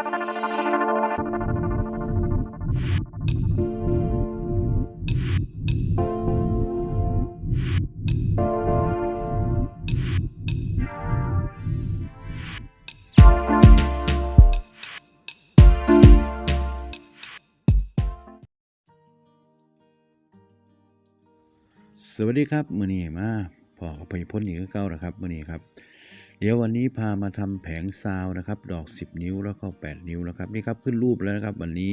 สวัสดีครับ มือนี้มาพอกับพยพ้นอีกเก้านะครับ มือนี้ครับ เดี๋ยววันนี้พามาทำแผงซาวนะครับ ดอก 10 นิ้วแล้วก็ 8 นิ้วนะครับนี่ครับขึ้นรูปแล้วนะครับ วันนี้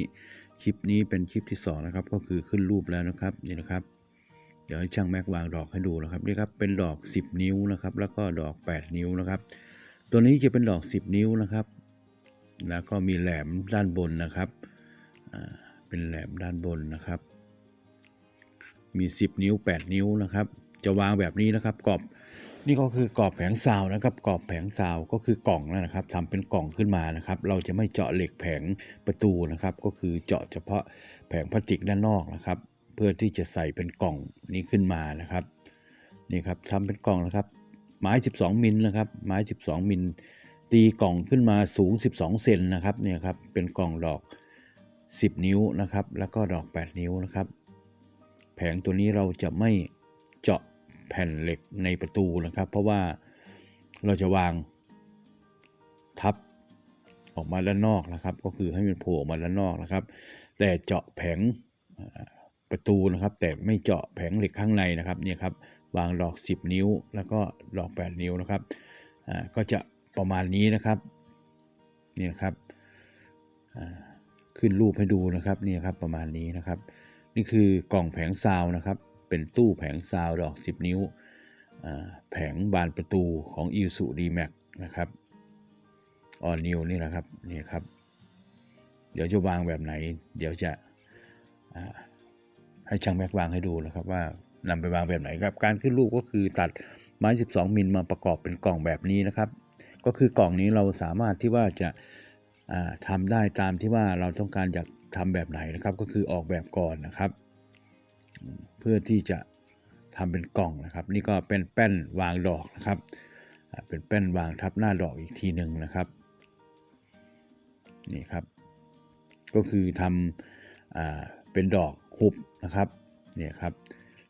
คลิปนี้เป็นคลิปที่2นะครับก็คือขึ้นรูปแล้วนะครับนี่นะครับ เดี๋ยวให้ช่างแม็กวางดอกให้ดูนะครับนี่ครับเป็นดอก 10 นิ้วนะครับ แล้วก็ดอก 8 นิ้วนะครับ ตัวนี้จะเป็นดอก 10 นิ้วนะครับ แล้วก็มีแหลมด้านบนนะครับเป็นแหลมด้านบนนะครับ มี 10 นิ้ว 8 นิ้วนะครับ จะวางแบบนี้นะครับกรอบ นี่ก็คือกรอบแผงซาวนะครับกรอบแผงซาวก็คือกล่องนั่นนะครับทำเป็นกล่องขึ้นมานะครับ เราจะไม่เจาะเหล็กแผงประตูนะครับ ก็คือเจาะเฉพาะแผงพลาสติกด้านนอกนะครับ เพื่อที่จะใส่เป็นกล่องนี้ขึ้นมานะครับนี่ครับทำเป็นกล่องนะครับ ไม้ 12 มิลนะครับไม้ 12 มิลตีกล่องขึ้นมาสูง 12 เซนนะครับเนี่ยครับเป็นกล่องดอก 10 นิ้วนะครับ แล้วก็ดอก 8 นิ้วนะครับ แผงตัวนี้เราจะไม่เจาะ แผ่นเหล็กในประตูนะครับ เพราะว่าเราจะวางทับออกมาด้านนอกนะครับ ก็คือให้มันโผล่ออกมาด้านนอกนะครับ แต่เจาะแผงประตูนะครับ แต่ไม่เจาะแผงเหล็กข้างในนะครับเนี่ยครับวางดอก 10 นิ้ว แล้วก็ดอก 8 นิ้วนะครับอ่าก็จะประมาณนี้นะครับนี่นะครับอ่าขึ้นรูปให้ดูนะครับนี่ครับประมาณนี้นะครับ นี่คือกล่องแผงซาวนะครับ เป็นตู้แผงซาวดอก 10 นิ้ว แผงบานประตูของ i s u d m a x นะครับออนิวนี่นะครับนี่ครับ เดี๋ยวจะวางแบบไหน เดี๋ยวจะให้ช่างแม็กวางให้ดูนะครับ ว่านำไปวางแบบไหนครับ การขึ้นรูปก็คือตัดไม้ 12 มิลมาประกอบเป็นกล่องแบบนี้นะครับ ก็คือกล่องนี้เราสามารถที่ว่าจะาทำได้ตามที่ว่าเราต้องการอยากทำแบบไหนนะครับ ก็คือออกแบบก่อนนะครับ เพื่อที่จะทำเป็นกล่องนะครับ นี่ก็เป็นแป้นวางดอกนะครับ เป็นแป้นวางทับหน้าดอกอีกทีหนึ่งนะครับนี่ครับ ก็คือทำอเป็นดอกหุบนะครับเนี่ยครับ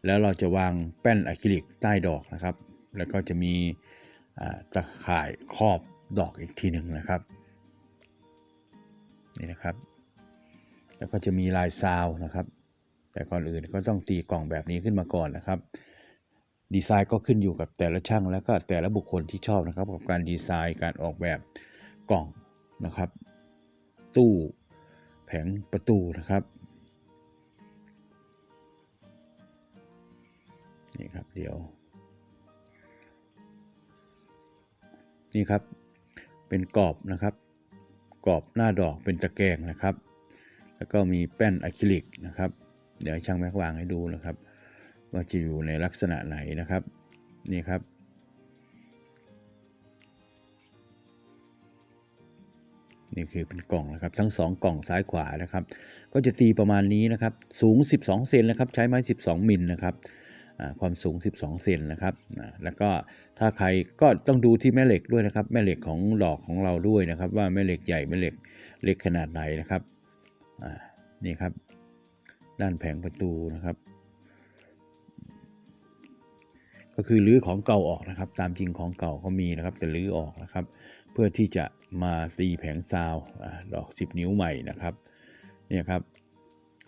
แล้วเราจะวางแป้นอะคริลิกใต้ดอกนะครับ แล้วก็จะมีตะข่ายครอบดอกอีกทีหนึ่งนะครับนี่นะครับ แล้วก็จะมีลายซาวนะครับ แต่ก่อนอื่นก็ต้องตีกล่องแบบนี้ขึ้นมาก่อนนะครับ ดีไซน์ก็ขึ้นอยู่กับแต่ละช่างแล้วก็แต่ละบุคคลที่ชอบนะครับ กับการดีไซน์การออกแบบกล่องนะครับ ตู้แผงประตูนะครับนี่ครับเดี๋ยวนี่ครับเป็นกรอบนะครับ กรอบหน้าดอกเป็นตะแกรงนะครับ แล้วก็มีแป้นอะคริลิกนะครับ เดี๋ยวช่างแม็กวางให้ดูนะครับ ว่าจะอยู่ในลักษณะไหนนะครับ นี่ครับ นี่คือเป็นกล่องนะครับ ทั้งสองกล่องซ้ายขวานะครับ ก็จะตีประมาณนี้นะครับ สูง 12 เซนนะครับ ใช้ไม้ 12 มิลนะครับความสูง 12 เซนนะครับ แล้วก็ถ้าใครก็ต้องดูที่แม่เหล็กด้วยนะครับ แม่เหล็กของดอกของเราด้วยนะครับ ว่าแม่เหล็กใหญ่แม่เหล็กเล็กขนาดไหนนะครับนี่ครับ ด้านแผงประตูนะครับ ก็คือรื้อของเก่าออกนะครับ ตามจริงของเก่าเขามีนะครับแต่รื้อออกนะครับ เพื่อที่จะมาตีแผงซาวดอก 10 นิ้วใหม่นะครับเนี่ยครับ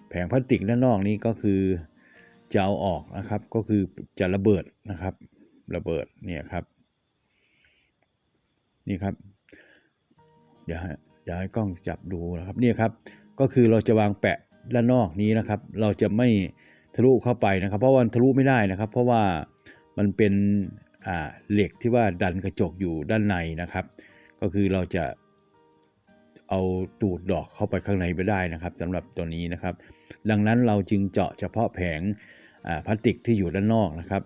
แผงพลาสติกด้านนอกนี้ก็คือจะเอาออกนะครับก็คือจะระเบิดนะครับ ระเบิดเนี่ยครับนี่ครับอย่าให้อย่าให้กล้องจับดูนะครับเนี่ยครับ ก็คือเราจะวางแปะ ด้านนอกนี้นะครับ เราจะไม่ทะลุเข้าไปนะครับ เพราะว่ามันทะลุไม่ได้นะครับ เพราะว่ามันเป็นเหล็กที่ว่าดันกระจกอยู่ด้านในนะครับ ก็คือเราจะเอาตูดดอกเข้าไปข้างในไม่ได้นะครับสำหรับตัวนี้นะครับ ดังนั้นเราจึงเจาะเฉพาะแผงพลาสติกที่อยู่ด้านนอกนะครับ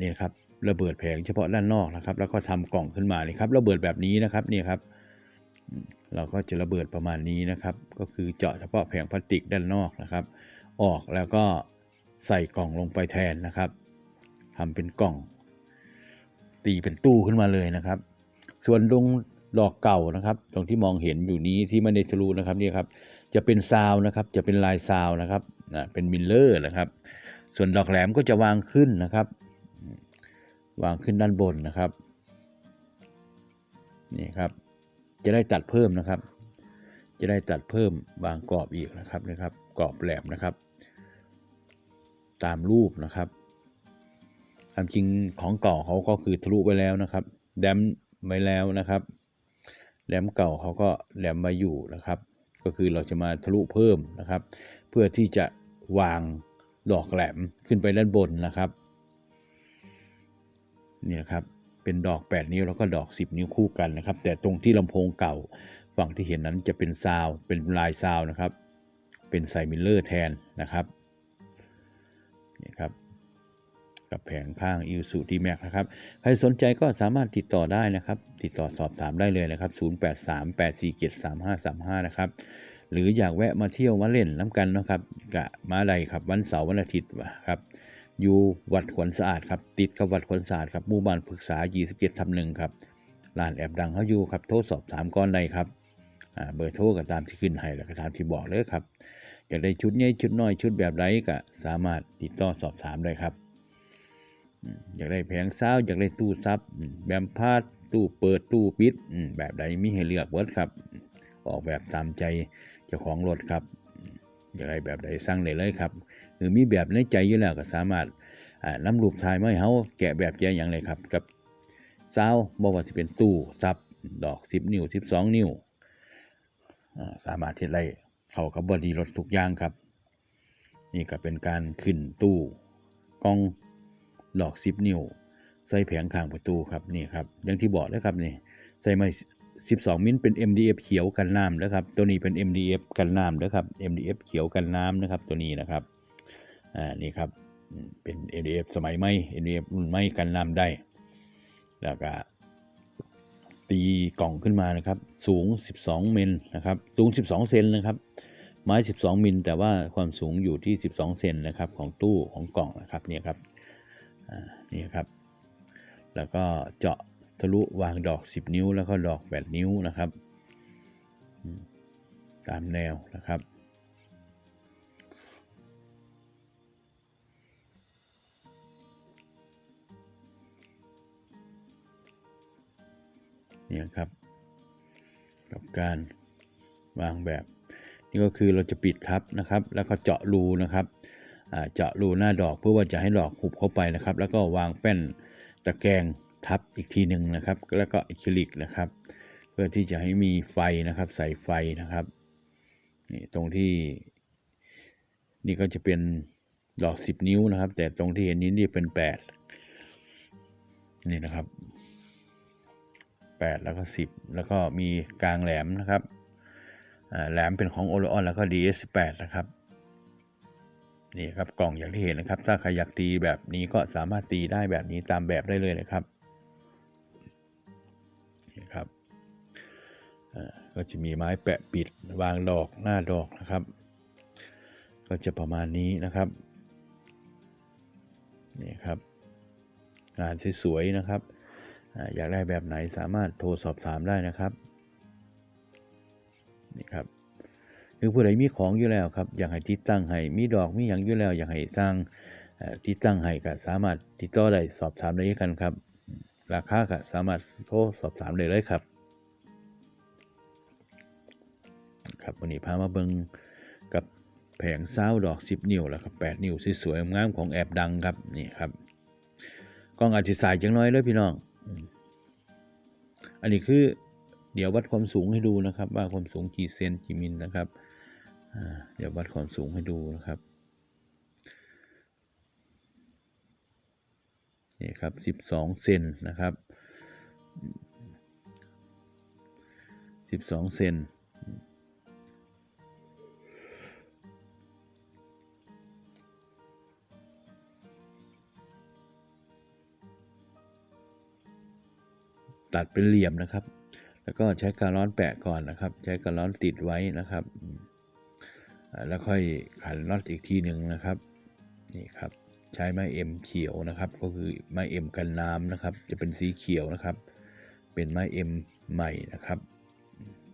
นี่ครับระเบิดแผงเฉพาะด้านนอกนะครับ แล้วก็ทำกล่องขึ้นมาเลยครับระเบิดแบบนี้นะครับนี่ครับ เราก็จะระเบิดประมาณนี้นะครับ ก็คือเจาะเฉพาะแผงพลาสติกด้านนอกนะครับ ออกแล้วก็ใส่กล่องลงไปแทนนะครับทำเป็นกล่อง ตีเป็นตู้ขึ้นมาเลยนะครับ ส่วนตรงดอกเก่านะครับ ตรงที่มองเห็นอยู่นี้ที่ไม่ได้ทะลุนะครับนี่ครับ จะเป็นซาวนะครับ จะเป็นลายซาวนะครับนะเป็นมิลเลอร์นะครับ ส่วนดอกแหลมก็จะวางขึ้นนะครับ วางขึ้นด้านบนนะครับ นี่ครับ จะได้ตัดเพิ่มนะครับ จะได้ตัดเพิ่มบางกรอบอีกนะครับนะครับ กรอบแหลมนะครับ ตามรูปนะครับความจริงของเก่าเขาก็คือทะลุไปแล้วนะครับ แดมไว้แล้วนะครับแหลมเก่าเขาก็แหลมมาอยู่นะครับ ก็คือเราจะมาทะลุเพิ่มนะครับ เพื่อที่จะวางดอกแหลมขึ้นไปด้านบนนะครับนี่นะครับ เป็นดอก 8 นิ้วแล้วก็ดอก 10 นิ้วคู่กันนะครับ แต่ตรงที่ลำโพงเก่าฝั่งที่เห็นนั้นจะเป็นซาวเป็นลายซาวนะครับ เป็นไซมิลเลอร์แทนนะครับนี่ครับกับแผงข้างอิวสุดีแม็กนะครับ ใครสนใจก็สามารถติดต่อได้นะครับ ติดต่อสอบถามได้เลยนะครับ 0838473535 นะครับ หรืออยากแวะมาเที่ยวมาเล่นน้ำกันนะครับกะมาใดครับวันเสาร์วันอาทิตย์ครับ อยู่วัดขวัญสะอาดครับติดกับวัดขวัญสะอาดครับหมู่บ้านปรึกษา 27ทำหนึ่งครับร้านแอบดังเขาอยู่ครับโทรสอบถามก่อนใดครับเบอร์โทรก็ตามที่ขึ้นให้แล้วก็ตามที่บอกเลยครับอยากได้ชุดใหญ่ชุดน้อยชุดแบบไรก็สามารถติดต่อสอบถามได้ครับ อยากได้แผงซ้าอยากได้ตู้ซับแบมพาดตู้เปิดตู้ปิดแบบใดมีให้เลือกเบิดครับ ออกแบบตามใจเจ้าของรถครับ อยากได้แบบใดสั่งได้เลยครับ หรือมีแบบในใจอยู่แล้วก็สามารถอ่านำรูปถ่ายมาให้เฮาแกะแบบแกะอย่างไรครับ กับซาวบ่ว่าสิเป็นตู้ซับดอก 10 นิ้ว 12 นิ้วสามารถที่ได้เข้ากับบอดี้รถทุกอย่างครับ นี่ก็เป็นการขึ้นตู้กล้องดอก 10 นิ้ว ใส่แผงข้างประตูครับนี่ครับอย่างที่บอกเลยครับนี่ใส่ไม้12 มิลเป็น MDF เขียวกันน้ำนะครับ ตัวนี้เป็น MDF กันน้ำนะครับ MDF เขียวกันน้ำนะครับตัวนี้นะครับ อ่านี่ครับเป็น MDF สมัยใหม่ MDF รุ่นใหม่กันน้ำได้ แล้วก็ตีกล่องขึ้นมานะครับ สูง 12มิลนะครับ สูง 12 เซนนะครับ ไม้ 12 มิล แต่ว่าความสูงอยู่ที่ 12 เซนนะครับของตู้ของกล่องนะครับเนี่ยครับอ่านี่ครับ แล้วก็เจาะทะลุวางดอก 10 นิ้ว แล้วก็ดอก 8 นิ้วนะครับ ตามแนวนะครับ นี่ครับ กับการวางแบบ นี่ก็คือเราจะปิดครับนะครับ แล้วก็เจาะรูนะครับเจาะรูหน้าดอกเพื่อว่าจะให้ดอกหุบเข้าไปนะครับ แล้วก็วางแป้นตะแกรงทับอีกทีหนึ่งนะครับ แล้วก็อะคริลิกนะครับ เพื่อที่จะให้มีไฟนะครับ ใส่ไฟนะครับนี่ตรงที่นี่ก็จะเป็นดอก 10 นิ้วนะครับ แต่ตรงที่เห็นนี้นี่เป็น 8 นี่นะครับ 8 แล้วก็ 10 แล้วก็มีกลางแหลมนะครับแหลมเป็นของโอ o ออนแล้วก็ DS8 นะครับนี่ครับกล่องอย่างที่เห็นนะครับ ถ้าใครอยากตีแบบนี้ก็สามารถตีได้แบบนี้ตามแบบได้เลยนะครับนี่ครับก็จะมีไม้แปะปิดวางดอกหน้าดอกนะครับ ก็จะประมาณนี้นะครับนี่ครับงานสวยๆนะครับ อยากได้แบบไหนสามารถโทรสอบถามได้นะครับนี่ครับหรือผู้ใดมีของอยู่แล้วครับอยากให้ติดตั้งให้มีดอกมีอย่างอยู่แล้ว อยากให้สร้างติดตั้งให้ก็สามารถติดต่อได้สอบถามได้กันครับ ราคาก็สามารถโทรสอบถามได้เลยครับครับวันนี้พามาเบิงกับแผงเศร้าดอก 10 นิ้วแล้วครับ8นิ้วสวยๆงามของแอบดังครับนี่ครับกล้องอาจจะสายจังน้อยเลยพี่น้อง อันนี้คือเดี๋ยววัดความสูงให้ดูนะครับ ว่าความสูงกี่เซนกี่มิลนะครับเดี๋ยววัดความสูงให้ดูนะครับนี่ครับ 12 เซนนะครับ 12 เซน ตัดเป็นเหลี่ยมนะครับ แล้วก็ใช้การร้อนแปะก่อนนะครับ ใช้การร้อนติดไว้นะครับ แล้วค่อยขันน็อตอีกทีหนึ่งนะครับ นี่ครับ ใช้ไม้เอ็มเขียวนะครับ ก็คือไม้เอ็มกันน้ำนะครับ จะเป็นสีเขียวนะครับ เป็นไม้เอ็มใหม่นะครับ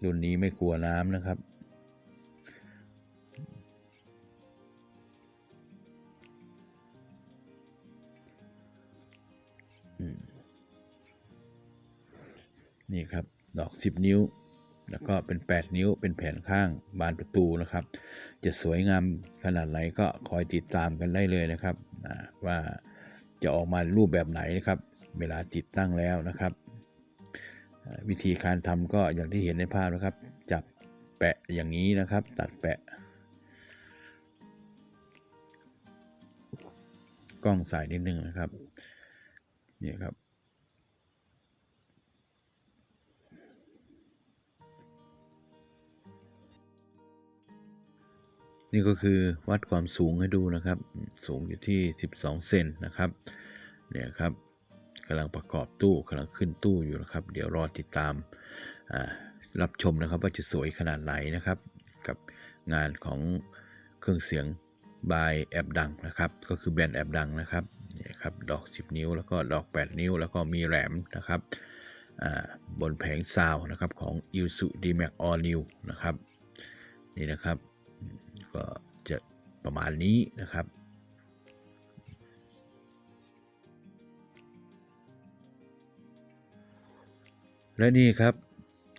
รุ่นนี้ไม่กลัวน้ำนะครับ นี่ครับดอก 10 นิ้ว แล้วก็เป็น 8 นิ้วเป็นแผ่นข้างบานประตูนะครับ จะสวยงามขนาดไหนก็คอยติดตามกันได้เลยนะครับว่าจะออกมารูปแบบไหนนะครับ เวลาติดตั้งแล้วนะครับ วิธีการทำก็อย่างที่เห็นในภาพนะครับ จับแปะอย่างนี้นะครับ ตัดแปะ กล้องสายนิดนึงนะครับนี่ครับ นี่ก็คือวัดความสูงให้ดูนะครับ สูงอยู่ที่ 12 เซนนะครับเนี่ยครับกำลังประกอบตู้กำลังขึ้นตู้อยู่นะครับ เดี๋ยวรอติดตามรับชมนะครับว่าจะสวยขนาดไหนนะครับ กับงานของเครื่องเสียงบายแอบดังนะครับ ก็คือแบรนด์แอบดังนะครับเนี่ยครับดอก 10 นิ้ว แล้วก็ดอก 8 นิ้ว แล้วก็มีแหลมนะครับบนแผงซาวนะครับของ i l s u d m a x All New นะครับ นี่นะครับ ก็จะประมาณนี้นะครับและนี่ครับ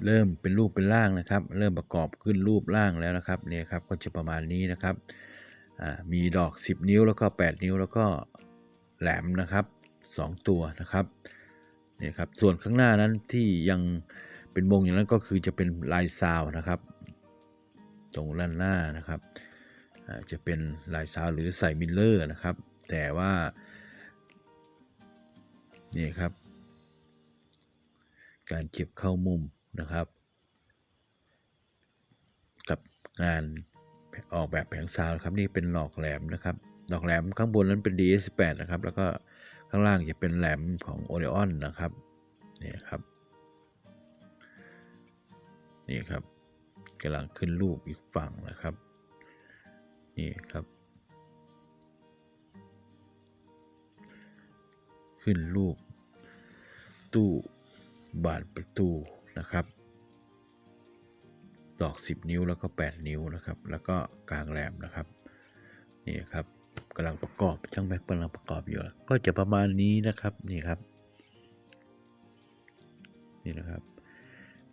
เริ่มเป็นรูปเป็นร่างนะครับ เริ่มประกอบขึ้นรูปร่างแล้วนะครับเนี่ยครับก็จะประมาณนี้นะครับมีดอก 10 นิ้วแล้วก็ 8 นิ้วแล้วก็แหลมนะครับ 2 ตัวนะครับเนี่ยครับส่วนข้างหน้านั้นที่ยังเป็นวงอย่างนั้นก็คือจะเป็นลายซาวนะครับ ตรงด้านหน้านะครับจะเป็นลายซาวหรือใส่มิลเลอร์นะครับ แต่ว่านี่ครับ การเก็บเข้ามุมนะครับ กับงานออกแบบแผงซาวครับนี่เป็นหลอกแหลมนะครับดอกแหลมข้างบนนั้นเป็น DS8 นะครับ แล้วก็ข้างล่างจะเป็นแหลมของ Oreon นะครับนี่ครับนี่ครับ กำลังขึ้นรูปอีกฝั่งนะครับ นี่ครับ ขึ้นรูป ตู้บานประตูนะครับดอก 10 นิ้วแล้วก็ 8 นิ้วนะครับ แล้วก็กลางแหลมนะครับนี่ครับกำลังประกอบช่างแม็กกำลังประกอบอยู่ ก็จะประมาณนี้นะครับนี่ครับนี่นะครับ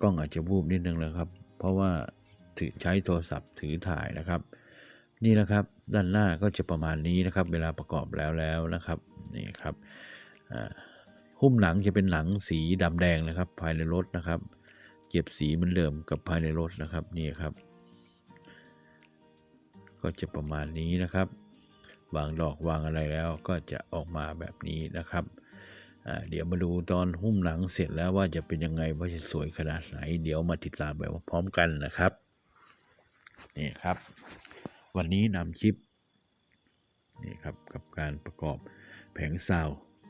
กล้องอาจจะวูบนิดนึงนะครับ เพราะว่า ถือใช้โทรศัพท์ถือถ่ายนะครับ นี่นะครับด้านหน้าก็จะประมาณนี้นะครับ เวลาประกอบแล้วแล้วนะครับนี่ครับหุ้มหนังจะเป็นหนังสีดำแดงนะครับ ภายในรถนะครับ เก็บสีเหมันเดิมกับภายในรถนะครับนี่ครับ ก็จะประมาณนี้นะครับ วางดอกวางอะไรแล้วก็จะออกมาแบบนี้นะครับเดี๋ยวมาดูตอนหุ้มหนังเสร็จแล้วว่าจะเป็นยังไงว่าจะสวยขนาดไหน เดี๋ยวมาติดตามแบบพร้อมกันนะครับ นี่ครับ วันนี้นำคลิปนี่ครับกับการประกอบแผงซาว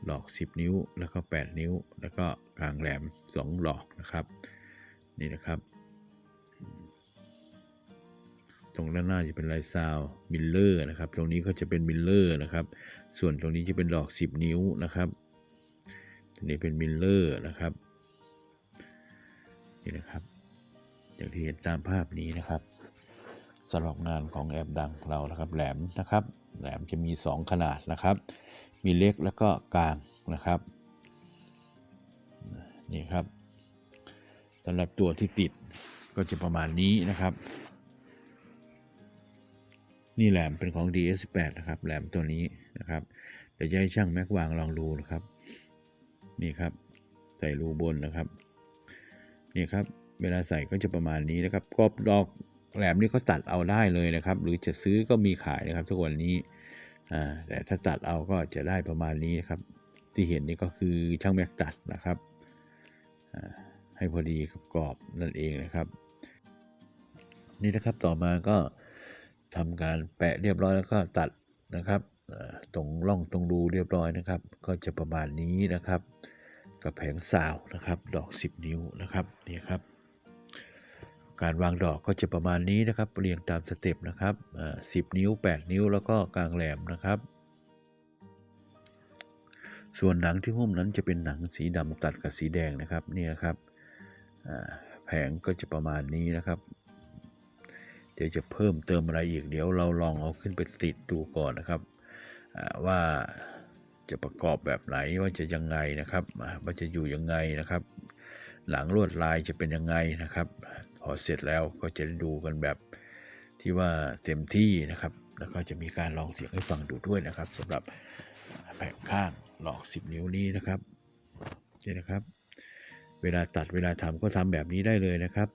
ดอก 10 นิ้ว แล้วก็ 8 นิ้ว แล้วก็กลางแหลม2ดอกนะครับ นี่นะครับ ตรงด้านหน้าจะเป็นลายซาวมิลเลอร์นะครับ ตรงนี้ก็จะเป็นมิลเลอร์นะครับ ส่วนตรงนี้จะเป็นดอก 10 นิ้วนะครับตรงนี้เป็นมิลเลอร์นะครับนี่นะครับ อย่างที่เห็นตามภาพนี้นะครับ สำหรับงานของแอบดังเรานะครับแหลมนะครับแหลมจะมี 2 ขนาดนะครับ มีเล็กแล้วก็กลางนะครับนี่ครับสำหรับตัวที่ติดก็จะประมาณนี้นะครับ นี่แหลมเป็นของ DS8 นะครับแหลมตัวนี้นะครับเดี๋ยวจะให้ช่างแม็กวางลองดูนะครับนี่ครับใส่รูบนนะครับนี่ครับเวลาใส่ก็จะประมาณนี้นะครับกรอบดอก แหลมนี่ก็ตัดเอาได้เลยนะครับ หรือจะซื้อก็มีขายนะครับ ทุกวันนี้แต่ถ้าตัดเอาก็จะได้ประมาณนี้นะครับ ที่เห็นนี่ก็คือช่างแม็กตัดนะครับให้พอดีกับกรอบนั่นเองนะครับ นี่นะครับต่อมาก็ทำการแปะเรียบร้อยแล้วก็ตัดนะครับตรงร่องตรงรูเรียบร้อยนะครับ ก็จะประมาณนี้นะครับ กับแผงซาวนะครับ ดอก 10 นิ้วนะครับนี่ครับ การวางดอกก็จะประมาณนี้นะครับ เรียงตามสเต็ปนะครับอ่า10นิ้ว 8 นิ้วแล้วก็กลางแหลมนะครับ ส่วนหนังที่หุ้มนั้นจะเป็นหนังสีดำตัดกับสีแดงนะครับเนี่ยครับแผงก็จะประมาณนี้นะครับ เดี๋ยวจะเพิ่มเติมอะไรอีกเดี๋ยวเราลองเอาขึ้นไปติดดูก่อนนะครับว่าจะประกอบแบบไหนว่าจะยังไงนะครับว่าจะอยู่ยังไงนะครับ หลังลวดลายจะเป็นยังไงนะครับ พอเสร็จแล้วก็จะดูกันแบบที่ว่าเต็มที่นะครับ แล้วก็จะมีการลองเสียงให้ฟังดูด้วยนะครับสำหรับแผงข้างหลอก 10 นิ้วนี้นะครับนี่นะครับ เวลาตัดเวลาทำก็ทำแบบนี้ได้เลยนะครับ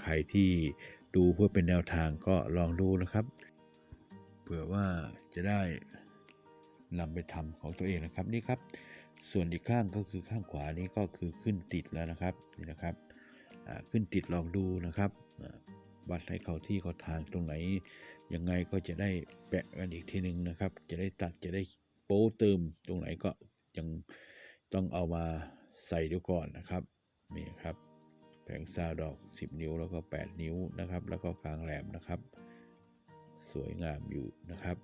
ใครที่ดูเพื่อเป็นแนวทางก็ลองดูนะครับ เผื่อว่าจะได้นำไปทำของตัวเองนะครับนี่ครับ ส่วนอีกข้างก็คือข้างขวานี้ก็คือขึ้นติดแล้วนะครับนี่นะครับ ขึ้นติดลองดูนะครับวัดให้เขาที่เขาทางตรงไหน ยังไงก็จะได้แปะกันอีกทีหนึ่งนะครับ จะได้ตัดจะได้โป้เติมตรงไหนก็ยังต้องเอามาใส่ดูก่อนนะครับนี่ครับแผงซาวดอก 10 นิ้วแล้วก็ 8 นิ้วนะครับ แล้วก็กลางแหลมนะครับ สวยงามอยู่นะครับ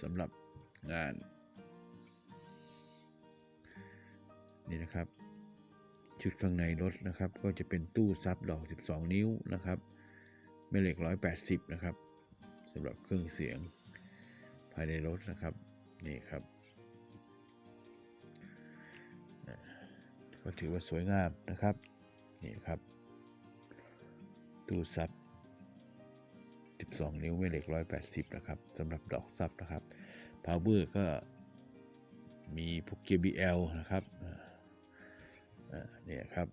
สำหรับงาน นี่นะครับ ชุดข้างในรถนะครับ ก็จะเป็นตู้ซับดอก 12 นิ้วนะครับแม่เหล็ก 180 นะครับสำหรับเครื่องเสียงภายในรถนะครับนี่ครับก็ถือว่าสวยงามนะครับนี่ครับตู้ซับ 12 นิ้วแม่เหล็ก 180 นะครับสำหรับดอกซับนะครับ power ก็มีพวก JBL นะครับ เนี่ยครับ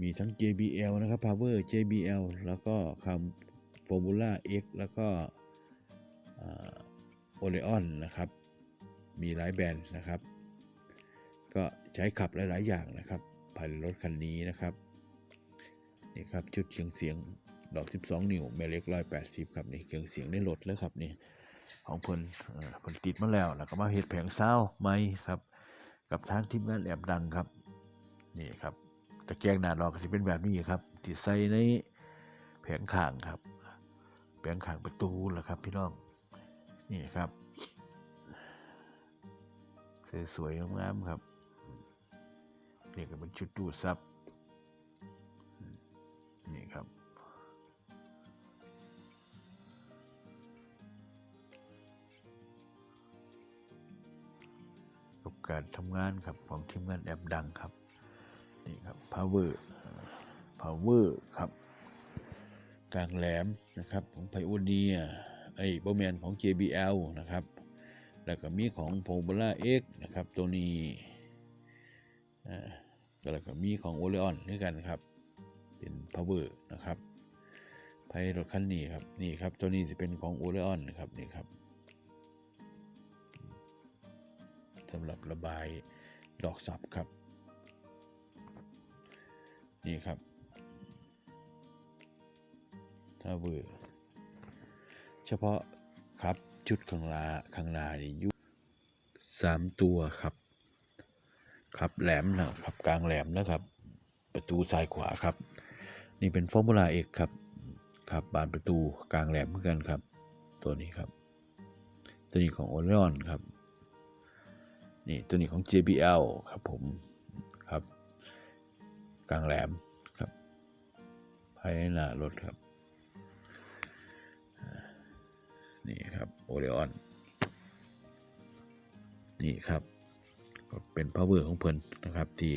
มีทั้ง JBL นะครับ Power JBL แล้วก็คำ Formula X แล้วก็โอเลออนนะครับ มีหลายแบรนด์นะครับ ก็ใช้ขับหลาย ๆ อย่างนะครับภายในรถคันนี้นะครับ นี่ครับ ชุดเครื่องเสียงดอก 12 นิ้วแม่เล็ก 180 ครับ นี่เครื่องเสียงในรถแล้วครับนี่ ของเพิ่นเออเพิ่นติดมาแล้วแล้วก็มาเฮ็ดแผงซาไหมครับ กับทางทีมงานแอบดังครับนี่ครับตะแกรงหน้าดอกก็สิเป็นแบบนี้ครับที่ใส่ในแผงข้างครับ แผงข้างประตูแหละครับ พี่น้องนี่ครับสวยๆงามๆครับนี่ก็เป็นชุดดูดซับ กับการทำงานครับของทีมงานแอปดังครับนี่ครับ power power ครับกลางแหลมนะครับของไพโอเนียไอ้บอแมนของ JBL นะครับ แล้วก็มีของ p o m o l a X นะครับตัวนี้แล้วก็มีของ Oleon ด้วยกันครับ เป็น power นะครับไพรถคันนี้ครับนี่ครับตัวนี้จะเป็นของ Oleon นะครับนี่ครับ สำหรับระบายดอกสับครับ นี่ครับถ้าเบื่อเฉพาะครับชุดข้างลาข้างลานี่ยุสามตัวครับ ครับแหลมนะครับกลางแหลมนะครับ ประตูซ้ายขวาครับ นี่เป็นฟอร์มูลาเอกครับครับบานประตูกลางแหลมเหมือนกันครับ ตัวนี้ครับ ตัวนี้ของโอเลออนครับ นี่ตัวนี้ของ JBL ครับผมครับ กลางแหลมครับภายในหน้ารถครับ นี่ครับโอเลออนนี่ครับก็เป็นพาวเวอร์ของเพิ่นนะครับที่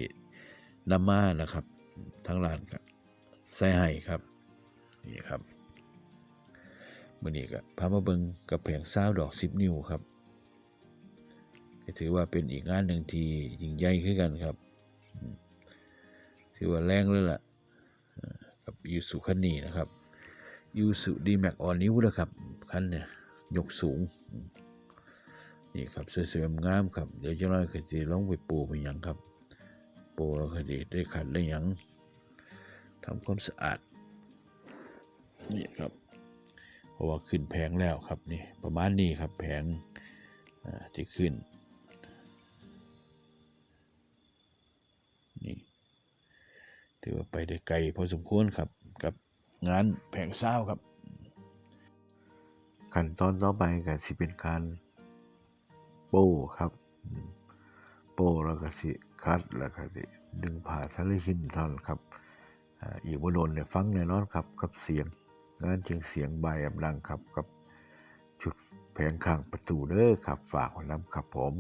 นำมานะครับ ทั้งร้านครับใส่ให้ครับนี่ครับมื่อนี้ก็พามาเบิงกับแผงซาวดอก 10 นิ้วครับ ถือว่าเป็นอีกงานหนึ่งที่ยิ่งใหญ่ขึ้นกันครับ ถือว่าแรงเลยล่ะกับยูสุคันนีนะครับยูสุดีแม็กออนิวนะครับคันเนี่ยยกสูง นี่ครับสวยๆงามครับ เดี๋ยวจะน้อยก็จะลองไปปูไปยังครับ ปูแล้วก็ดีได้ขัดได้ยังทำความสะอาดนี่ครับเพราะว่าขึ้นแพงแล้วครับนี่ประมาณนี้ครับแพงที่ขึ้น ไปได้ไกลพอสมควรครับกับงานแผงเศร้าครับ ขั้นตอนต่อไปก็สิเป็นการโป้ครับโป้แล้วก็สิคัดแล้วก็สิดึงผ่าทะเลหินท่านั้นครับอีกบ่โดนได้ฟังแน่นอนครับกับเสียงงานเชียงเสียงใบายอำลังครับกับ ชุดแผงข้างประตูเด้อครับฝากไว้น้ำครับผม